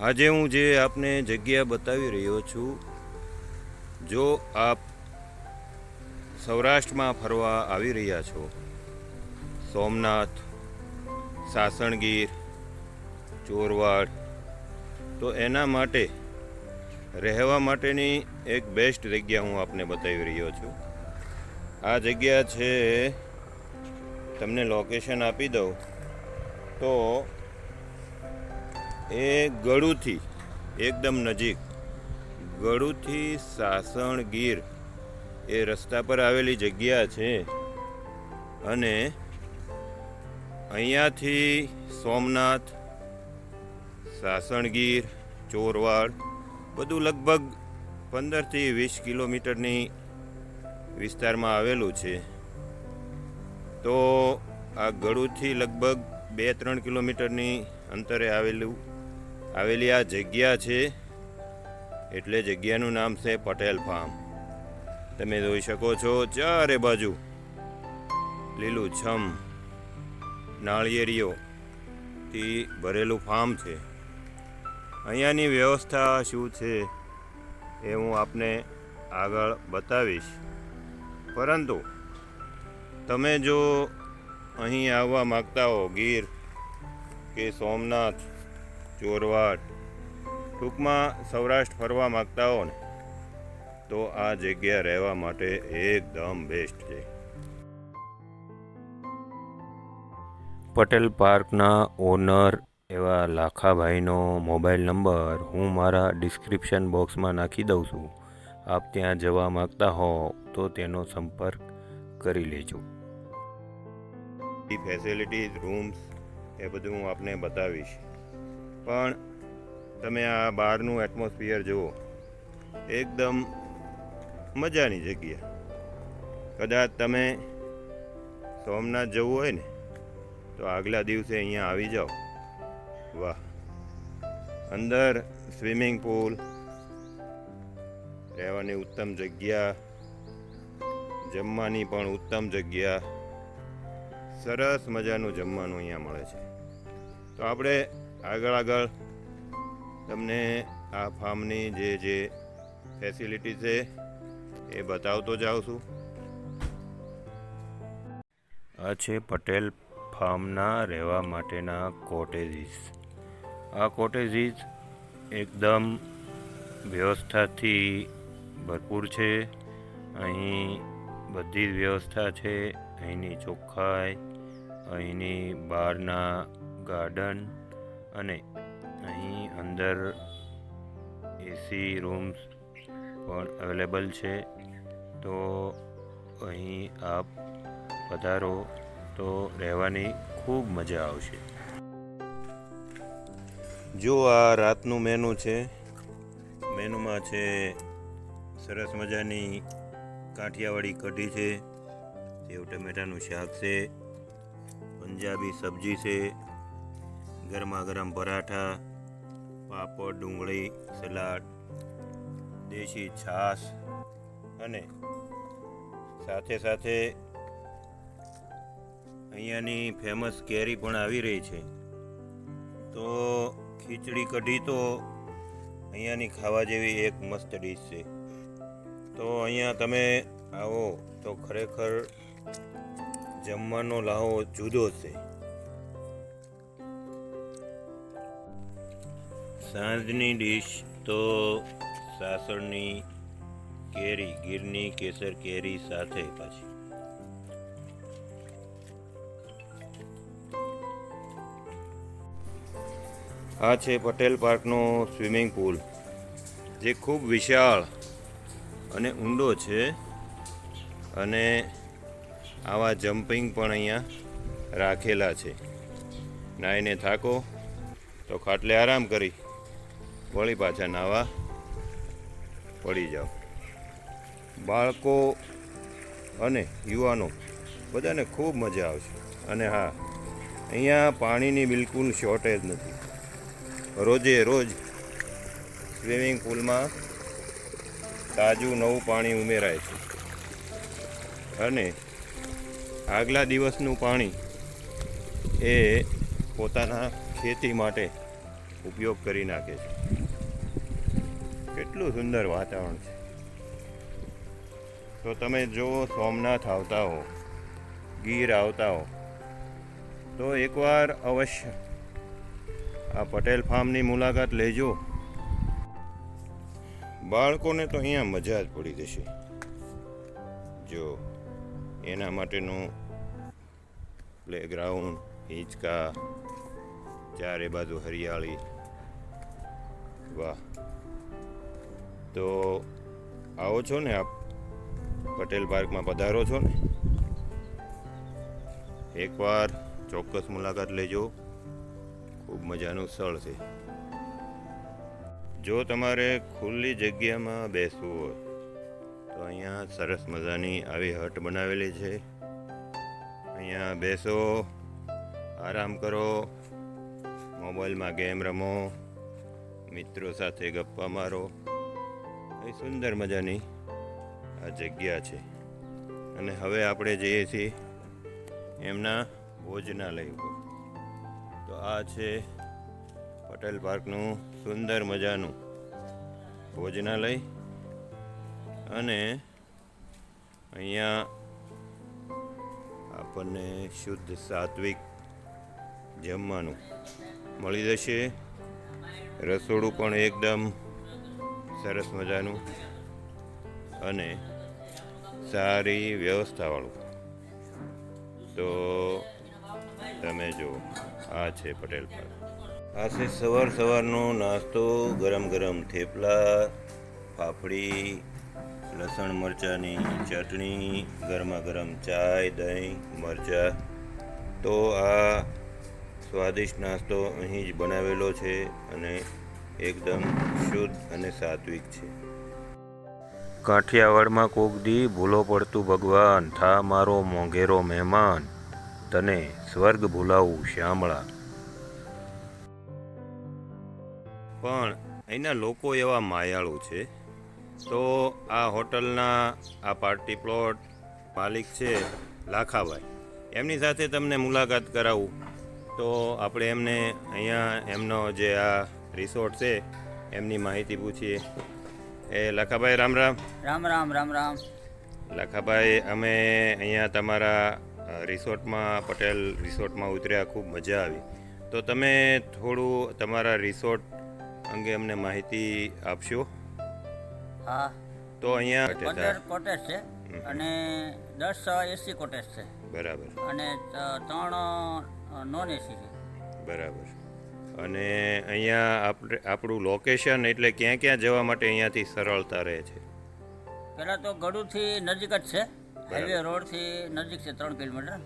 આજે હું જે આપને જગ્યા બતાવી રહ્યો છું, જો આપ સૌરાષ્ટ્રમાં ફરવા આવી રહ્યા છો, સોમનાથ, સાસણગીર, ચોરવાડ, તો એના માટે, રહેવા માટેની એક બેસ્ટ જગ્યા હું આપને બતાવી રહ્યો છું. આ જગ્યા છે, તમને લોકેશન આપી દઉં, તો એ ગળુથી, એકદમ નજીક, ગળુથી સાસણગીર એ રસ્તા પર આવેલી જગ્યા છે. અને અહીંયાથી સોમનાથ, સાસણગીર, ચોરવાડ, બધું લગભગ પંદરથી વીસ કિલોમીટરની વિસ્તારમાં આવેલું છે. તો આ ગળુથી લગભગ બે ત્રણ કિલોમીટરની અંતરે આવેલું આવેલી આ જગ્યા છે, એટલે જગ્યાનું નામ છે પટેલ ફાર્મ તમે જોઈ શકો છો ચારે બાજુ લીલું છમ, નાળિયેરીઓથી ભરેલું ફાર્મ છે. અહીંયાની વ્યવસ્થા શું છે એ હું આપને આગળ બતાવીશ. પરંતુ તમે જો અહીં આવવા માગતા હો ગીર કે સોમનાથ ચોરવાડ. ટૂંકમાં સૌરાષ્ટ્ર ફરવા માગતા હો ને તો આ જગ્યા રહેવા માટે એકદમ બેસ્ટ છે. પટેલ પાર્કના ઓનર એવા લાખાભાઈનો મોબાઈલ નંબર હું મારા ડિસ્ક્રિપ્શન બોક્સમાં નાખી દઉં છું. આપ ત્યાં જવા માગતા હો તો તેનો સંપર્ક કરી લેજો. ફેસિલિટીઝ રૂમ્સ એ બધું હું આપને બતાવીશ. પણ તમે આ બહારનું એટમોસ્ફિયર જુઓ. એકદમ મજાની જગ્યા. કદાચ તમે સોમનાથ જવું હોય ને, તો આગલા દિવસે અહીંયા આવી જાઓ. વાહ. અંદર સ્વિમિંગ પુલ રહેવાની ઉત્તમ જગ્યા, જમવાની પણ ઉત્તમ જગ્યા. સરસ મજાનું જમવાનું અહીંયા મળે છે. તો આપણે આગળ આગળ તમને આ ફાર્મની જે જે ફેસિલિટી છે, એ બતાવતો જાઉં છું. આ છે પટેલ ફાર્મના રહેવા માટેના કોટેજીસ. આ કોટેજીસ એકદમ વ્યવસ્થાથી ભરપૂર છે. અહીં બધી જ વ્યવસ્થા છે. અહીંની ચોખ્ખાઈ, અહીંની બહારના ગાર્ડન અને અહીં અંદર એસી રૂમ્સ પણ અવેલેબલ છે. તો અહીં આપ પધારો. તો રહેવાની ખૂબ મજા આવશે. જો આ રાતનું મેનુ છે મેનુમાં છે સરસ મજાની કાઠિયાવાડી કઢી છે, સેવ ટમેટાનું શાક છે, પંજાબી સબ્જી છે ગરમા ગરમ પરાઠા, પાપડ, ડુંગળી, સલાડ, દેશી છાશ અને સાથે સાથે અહીંયાની ફેમસ કેરી પણ આવી રહી છે. તો ખીચડી કઢી તો અહીંયાની ખાવા જેવી એક મસ્ત ડીશ છે. તો અહીંયા તમે આવો તો ખરેખર જમવાનો લાહો જુદો છે. સાંજની ડીશ તો સાસણની કેરી, ગીરની કેસર કેરી સાથે પાછી. આ છે પટેલ પાર્કનો સ્વિમિંગ પુલ, જે ખૂબ વિશાળ અને ઊંડો છે અને આવા જમ્પિંગ પણ અહીંયા રાખેલા છે. નાહીને થાકો, તો ખાટલે આરામ કરી. વળી પાછા નાવા. પડી જાઓ. બાળકો અને યુવાનો બધાને ખૂબ મજા આવશે. અને હા, અહીંયા પાણીની બિલકુલ શોર્ટેજ નથી. રોજે રોજ સ્વિમિંગ પુલમાં તાજું નવું પાણી ઉમેરાય છે. અને આગલા દિવસનું પાણી એ પોતાના ખેતી માટે ઉપયોગ કરી નાખે છે. કેટલું સુંદર વાતાવરણ છે. તો તમે જો સોમનાથ આવતા હો, ગીર આવતા હો, તો એકવાર અવશ્ય આ પટેલ ફાર્મની મુલાકાત લેજો. બાળકોને તો અહીંયા મજા જ પડી જશે. જો, એના માટેનું પ્લેગ્રાઉન્ડ હિંચકા, ચારે બાજુ હરિયાળી. વાહ. તો આવો છો ને આપ? પટેલ પાર્કમાં પધારો છો ને? એકવાર ચોક્કસ મુલાકાત લેજો. ખૂબ મજાનું સ્થળ છે. જો તમારે ખુલ્લી જગ્યામાં બેસવું હોય, તો અહીંયા સરસ મજાની આવી હટ બનાવેલી છે. અહીંયા બેસો, આરામ કરો, મોબાઈલમાં ગેમ રમો, મિત્રો સાથે ગપ્પા મારો. એ સુંદર મજાની આ જગ્યા છે. અને હવે આપણે જઈએ છીએ એમના ભોજનાલય ઉપર. તો આ છે પટેલ પાર્કનું સુંદર મજાનું ભોજનાલય. અને અહીંયા આપણને શુદ્ધ સાત્વિક જમવાનું મળી જશે. રસોડું પણ એકદમ સરસ મજાનું અને સારી વ્યવસ્થાવાળું. તો તમે જુઓ આ છે પટેલ પાર્ક. આ છે સવાર સવારનો નાસ્તો, ગરમ ગરમ થેપલા, ફાફડી, લસણ મરચાંની ચટણી, ગરમા ગરમ ચાય, દહીં, મરચાં. તો આ સ્વાદિષ્ટ નાસ્તો અહીં જ બનાવેલો છે અને એકદમ શુદ્ધ અને સાત્વિક છે. કાઠિયાવાડમાં કોક દી ભૂલો પડતું ભગવાન થા મારો મોંઘેરો મહેમાન તને સ્વર્ગ ભૂલાવું શ્યામળા. પણ અહીંના લોકો એવા માયાળુ છે. તો આ હોટલના આ પાર્ટી પ્લોટ માલિક છે લાખાભાઈ. એમની સાથે તમને મુલાકાત કરાવું. તો આપણે એમને અહીંયા એમનો જે આ રિસોર્ટ છે એમની માહિતી પૂછીએ. એ લખાભાઈ રામ રામ. રામ રામ રામ રામ. લખાભાઈ અમે અહીંયા તમારા રિસોર્ટમાં પટેલ રિસોર્ટમાં ઉતર્યા ખૂબ મજા આવી. તો તમે થોડું તમારા રિસોર્ટ અંગે અમને માહિતી આપશો? હા. તો અહીંયા પંદર કોટેજ છે અને દસ એસી કોટેજ છે. બરાબર. અને ત્રણ નોન એસી છે. બરાબર. અને અહીંયા આપણે આપણું લોકેશન એટલે ક્યાં ક્યાં જવા માટે અહીંયાથી સરળતા રહે છે? પહેલાં તો ગડુથી નજીક જ છે. હાઈવે રોડથી નજીક છે ત્રણ કિલોમીટર.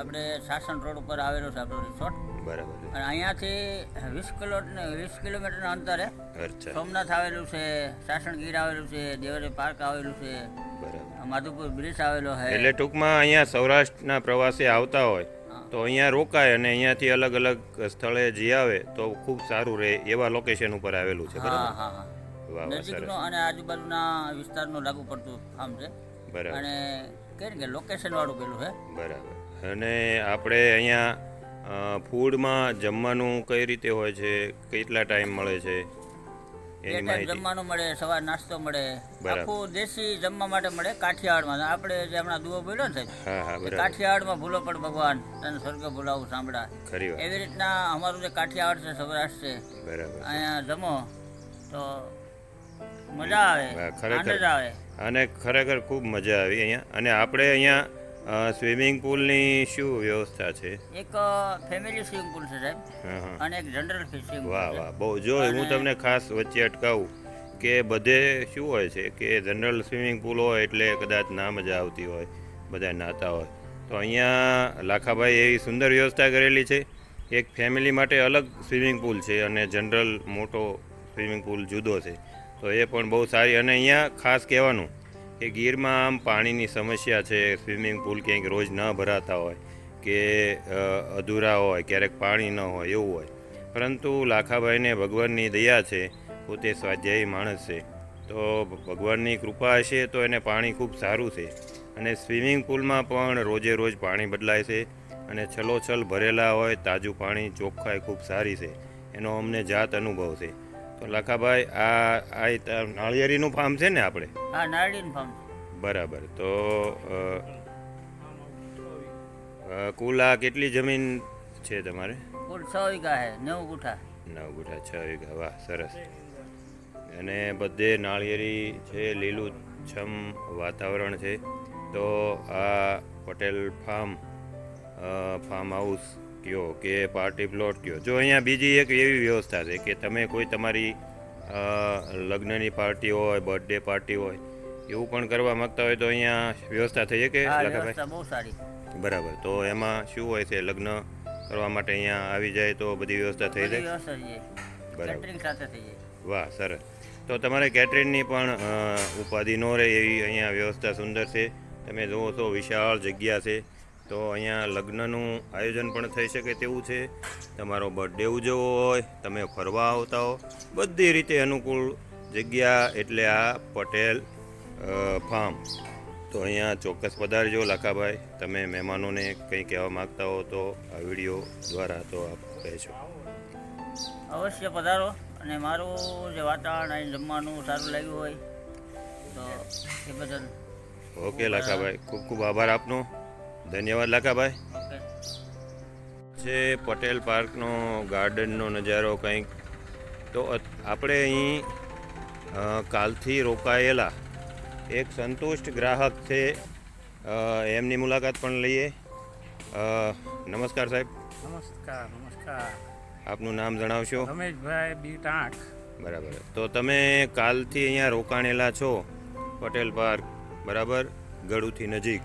આપણે સાસણ રોડ ઉપર આવેલો છે આપણો રિસોર્ટ બરાબર. અને અહીંયાથી વીસ કિલો વીસ કિલોમીટરના અંતરે સોમનાથ આવેલું છે સાસણ ગીર આવેલું છે દેવરે પાર્ક આવેલું છે બરાબર. માધુપુર બ્રિજ આવેલો છે. એટલે ટૂંકમાં અહીંયા સૌરાષ્ટ્રના પ્રવાસે આવતા હોય. તો અહીંયા રોકાય અને અહીંયાથી અલગ અલગ સ્થળે જઈ આવે તો ખૂબ સારું રહે એવા લોકેશન ઉપર આવેલું છે બરાબર? અને આજુબાજુના વિસ્તારનું લાગુ પડતું ફાર્મ છે. બરાબર. અને કે કે લોકેશન વાળું પેલું છે? બરાબર. અને આપણે અહીંયા ફૂડમાં જમવાનું કઈ રીતે હોય છે? કેટલા ટાઈમ મળે છે? બે ટાઈમ જમવાનું મળે સવાર નાસ્તો મળે આખું દેશી જમવા માટે મળે કાઠિયાવાડમાં. આપણે જે હમણાં દુઓ બોલ્યો ને સાહેબ કાઠિયાવાડમાં ભૂલો પણ ભગવાન તને સ્વર્ગ ભૂલાવું સાંભળા. એવી રીતના અમારું જે કાઠિયાવાડ છે સૌરાષ્ટ્ર છે અહીંયા જમો તો મજા આવે. આનંદ આવે. અને ખરેખર ખૂબ મજા આવી અહીંયા. અને આપણે અહીંયા સ્વિમિંગ પુલની શું વ્યવસ્થા છે? એક ફેમિલી સ્વિમિંગ પુલ છે સાહેબ. અને એક જનરલ સ્વિમિંગ વાહ વાહ. બહુ જો હું તમને ખાસ વચ્ચે અટકાવું કે બધે શું હોય છે કે જનરલ સ્વિમિંગ પુલ હોય એટલે કદાચ ના મજા આવતી હોય બધા નાતા હોય. તો અહીંયા લાખાભાઈ એવી સુંદર વ્યવસ્થા કરેલી છે. એક ફેમિલી માટે અલગ સ્વિમિંગ પુલ છે અને જનરલ મોટો સ્વિમિંગ પુલ જુદો છે. તો એ પણ બહુ સારી અને અહીંયા ખાસ કહેવાનું કે ગીરમાં આમ પાણીની સમસ્યા છે, સ્વિમિંગ પુલ ક્યાંક રોજ ન ભરાતા હોય, કે અધૂરા હોય, ક્યારેક પાણી ન હોય, એવું હોય. પરંતુ લાખાભાઈને ભગવાનની દયા છે, પોતે સ્વાધ્યાયી માણસ છે. તો ભગવાનની કૃપા હશે તો એને પાણી ખૂબ સારું છે. અને સ્વિમિંગ પુલમાં પણ રોજે રોજ પાણી બદલાય છે અને છલોછલ ભરેલા હોય, તાજું પાણી ચોખ્ખાઈ ખૂબ સારી છે. એનો અમને જાત અનુભવ છે. તો લાખાભાઈ આ આ નાળિયેરીનું ફાર્મ છે ને આપણે? હા નાળિયેરીનું ફાર્મ બરાબર. તો કુલ આ કેટલી જમીન છે તમારે? કુલ છ વીઘા છે નવ ગુઠા. નવ ગુઠા છ વીઘા. વાહ સરસ. અને બધે નાળિયેરી છે લીલું છમ વાતાવરણ છે. તો આ પટેલ ફાર્મ ફાર્મ હાઉસ કયો કે પાર્ટી પ્લોટ કયો? જો અહીંયા બીજી એક એવી વ્યવસ્થા છે કે તમે કોઈ તમારી લગ્નની પાર્ટી હોય બર્થડે પાર્ટી હોય એવું પણ કરવા માંગતા હોય તો અહીંયા વ્યવસ્થા થઈ શકે? બરાબર. તો એમાં શું હોય છે લગ્ન કરવા માટે અહીંયા આવી જાય તો બધી વ્યવસ્થા થઈ જાય? બરાબર. વાહ સરસ. તો તમારે કેટરિંગની પણ ઉપાધિ ન રહે એવી અહીંયા વ્યવસ્થા સુંદર છે. તમે જુઓ છો વિશાળ જગ્યા છે. તો અહીંયા લગ્નનું આયોજન પણ થઈ શકે તેવું છે. તમારો બર્થડે ઉજવવો હોય તમે ફરવા આવતા હો બધી રીતે અનુકૂળ જગ્યા એટલે આ પટેલ ફાર્મ તો અહીંયા ચોક્કસ પધારજો લાખાભાઈ. તમે મહેમાનોને કંઈ કહેવા માગતા હો તો આ વીડિયો દ્વારા તો આપ કહેશો અવશ્ય પધારો અને મારું જે વાતાવરણ અહીં જમવાનું સારું લાગ્યું હોય તો એ બદલ ઓકે લાખાભાઈ ખૂબ ખૂબ આભાર આપનો. ધન્યવાદ લાખાભાઈ. છે પટેલ પાર્કનો ગાર્ડનનો નજારો કંઈક. તો આપણે અહીં કાલથી રોકાયેલા એક સંતુષ્ટ ગ્રાહક છે. એમની મુલાકાત પણ લઈએ. નમસ્કાર સાહેબ. નમસ્કાર નમસ્કાર. આપનું નામ જણાવશો? રમેશભાઈ બી ટાંક. બરાબર. તો તમે કાલથી અહીંયા રોકાણેલા છો પટેલ પાર્ક. બરાબર? ગળુથી નજીક.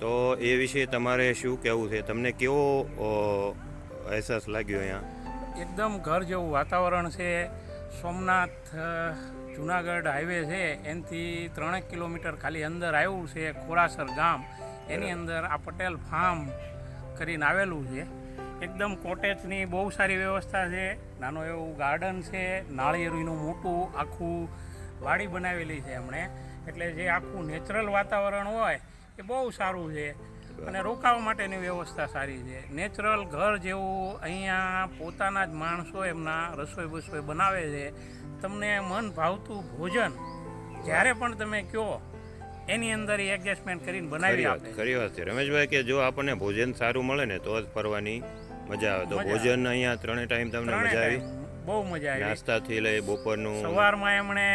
તો એ વિશે તમારે શું કહેવું છે? તમને કેવો અહેસાસ લાગ્યો અહીંયા? એકદમ ઘર જેવું વાતાવરણ છે. સોમનાથ જુનાગઢ હાઈવે છે. એનાથી ત્રણેક કિલોમીટર ખાલી અંદર આવ્યું છે ખોરાસર ગામ. એની અંદર આ પટેલ ફાર્મ કરીને આવેલું છે. એકદમ કોટેજની બહુ સારી વ્યવસ્થા છે. નાનું એવું ગાર્ડન છે. નાળિયેરીનું મોટું આખું વાડી બનાવેલી છે એમણે. એટલે જે આખું નેચરલ વાતાવરણ હોય એ બહુ સારું છે. અને રોકાવા માટેની વ્યવસ્થા સારી છે. નેચરલ ઘર જેવું અહીંયા પોતાના જ માણસો એમના રસોઈ બસોઈ બનાવે છે. તમને મન ભાવતું ભોજન જ્યારે પણ તમે કહો એની અંદર એડજસ્ટમેન્ટ કરીને બનાવી આપે. ખરી વાત છે. રમેશભાઈ કે જો આપણને ભોજન સારું મળે ને તો જ ફરવાની મજા આવે. તો ભોજન અહીંયા ત્રણે ટાઈમ તમને મજા આવી? બહુ મજા આવી. નાસ્તાથી લઈ બપોરનું? સવારમાં એમણે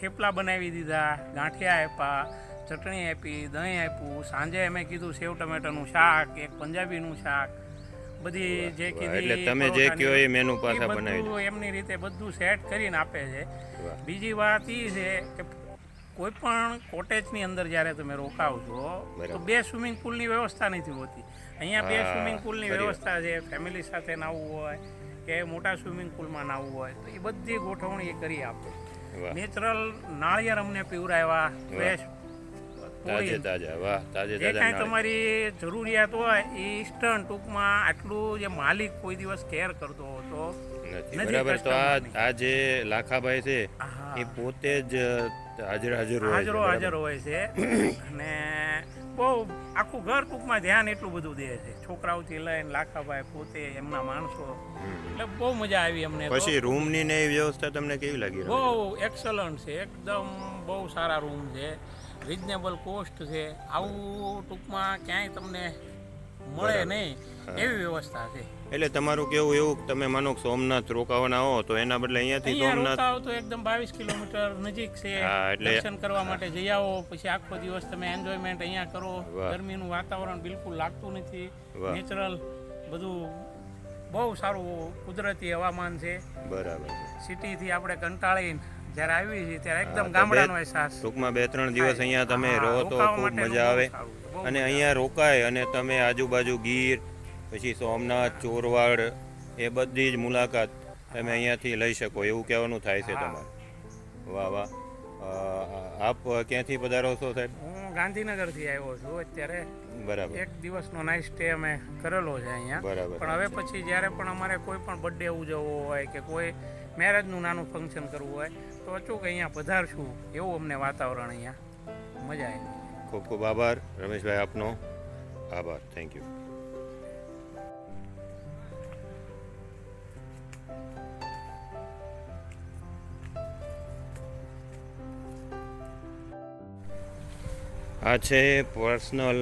થેપલા બનાવી દીધા ગાંઠિયા આપ્યા ચટણી આપી દહીં આપ્યું સાંજે અમે કીધું સેવ ટમેટાનું શાક એક પંજાબીનું શાક બધી જે કીધી એટલે તમે જે કહો એ મેનુ પાછા બનાવી એમની રીતે બધું સેટ કરીને આપે છે. બીજી વાત એ છે કે કોઈ પણ કોટેજની અંદર જ્યારે તમે રોકાવ છો તો બે સ્વિમિંગ પુલની વ્યવસ્થા નથી હોતી. અહીંયા બે સ્વિમિંગ પુલની વ્યવસ્થા છે ફેમિલી સાથે નાવું હોય કે મોટા સ્વિમિંગ પુલમાં નાવું હોય તો એ બધી ગોઠવણી એ કરી આપે. નેચરલ નાળિયેર અમને પીવરાવ્યા ફ્રેશ તાજે તાજા વાહ તાજે તાજા કાંઈ તમારી જરૂરિયાત હોય એ ઇન્સ્ટન્ટ ટૂંકમાં આટલું જે માલિક કોઈ દિવસ કેર કરતો હતો નથી બરાબર. તો આ આ જે લાખાભાઈ છે એ પોતે જ હાજર હાજર હોય હાજરો હાજર હોય છે. અને બહુ આખું ઘર ટૂંકમાં ધ્યાન એટલું બધું દે છે. છોકરાઓથી લઈને લાખાભાઈ પોતે એમના માણસો. એટલે બહુ મજા આવી અમને. પછી રૂમની ને વ્યવસ્થા તમને કેવી લાગી? બહુ એક્સલન્ટ છે. એકદમ બહુ સારા રૂમ છે. રિઝનેબલ કોસ્ટ છે. આવું ટૂંકમાં ક્યાંય તમને મળે નહીં. એવી વ્યવસ્થા છે. એટલે તમારું કેવું એવું તમે માનો સોમનાથ રોકાવાના હો તો એના બદલે અહીંયાથી અહીંયા સોમનાથ રોકાવ તો એકદમ બાવીસ કિલોમીટર નજીક છે. દર્શન કરવા માટે જઈ આવો પછી આખો દિવસ તમે એન્જોયમેન્ટ અહીંયા કરો. ગરમીનું વાતાવરણ બિલકુલ લાગતું નથી. નેચરલ બધું બહુ સારું કુદરતી હવામાન છે. બરાબર સિટીથી આપણે કંટાળીને જ્યારે આવી છે ત્યારે એકદમ ગામડાનો અહેસાસ ટૂંકમાં બે ત્રણ દિવસ અહીંયા તમે રહો તો ખૂબ મજા આવે. અને અહીંયા રોકાય અને તમે આજુબાજુ ગીર પછી સોમનાથ ચોરવાડ એ બધી જ મુલાકાત તમે અહીંયાથી લઈ શકો. એવું કહેવાનું થાય છે તમારે. વાહ વાહ. આપ ક્યાંથી પધારો છો સાહેબ? હું ગાંધીનગરથી આવ્યો છું. અત્યારે બરાબર. એક દિવસનો નાઇટ સ્ટે અમે કરેલો છે અહીંયા. બરાબર. પણ હવે પછી જ્યારે પણ અમારે કોઈ પણ બર્થડે ઉજવવો હોય કે કોઈ મેરેજનું નાનું ફંક્શન કરવું હોય, તો અચૂક અહીંયા પધારશું. એવું અમને વાતાવરણ અહીંયા. મજા આવી. ખૂબ ખૂબ આભાર. રમેશભાઈ, આપનો આભાર. થેન્ક યુ આ છે પર્સનલ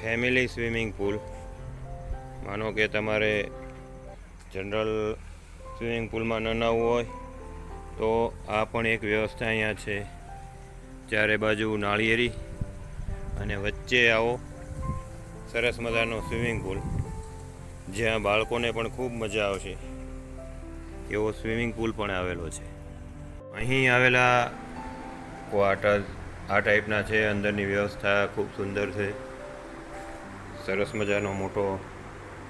ફેમિલી સ્વિમિંગ પુલ માનો કે તમારે જનરલ સ્વિમિંગ પુલમાં ન નાવું હોય, તો આ પણ એક વ્યવસ્થા અહીંયા છે. ચારે બાજુ નાળિયેરી અને વચ્ચે આવો સરસ મજાનો સ્વિમિંગ પુલ, જ્યાં બાળકોને પણ ખૂબ મજા આવશે. એવો સ્વિમિંગ પુલ પણ આવેલો છે. અહીં આવેલા ક્વાર્ટર આ ટાઈપના છે, અંદરની વ્યવસ્થા ખૂબ સુંદર છે. સરસ મજાનો મોટો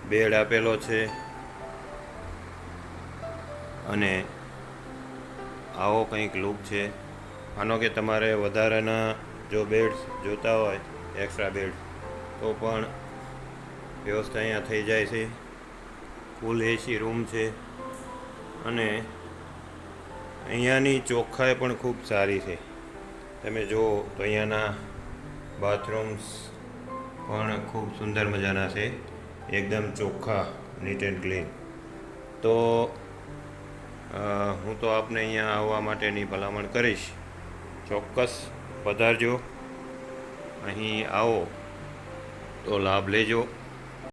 બેડ આપેલો છે. અને આવો કંઈક લૂક છે. માનો કે તમારે વધારાના જો બેડ્સ જોતા હોય એક્સ્ટ્રા બેડ તો પણ વ્યવસ્થા અહીંયા થઈ જાય છે. ફૂલ એસી રૂમ છે. અને અહીંયાની ચોખ્ખાઈ પણ ખૂબ સારી છે. તમે જુઓ તો અહીંયાના બાથરૂમ્સ પણ ખૂબ સુંદર મજાના છે. એકદમ ચોખ્ખા નીટ એન્ડ ક્લીન તો હું તો આપને અહીંયા આવવા માટેની ભલામણ કરીશ. ચોક્કસ પધારજો. અહીં આવો. તો લાભ લેજો.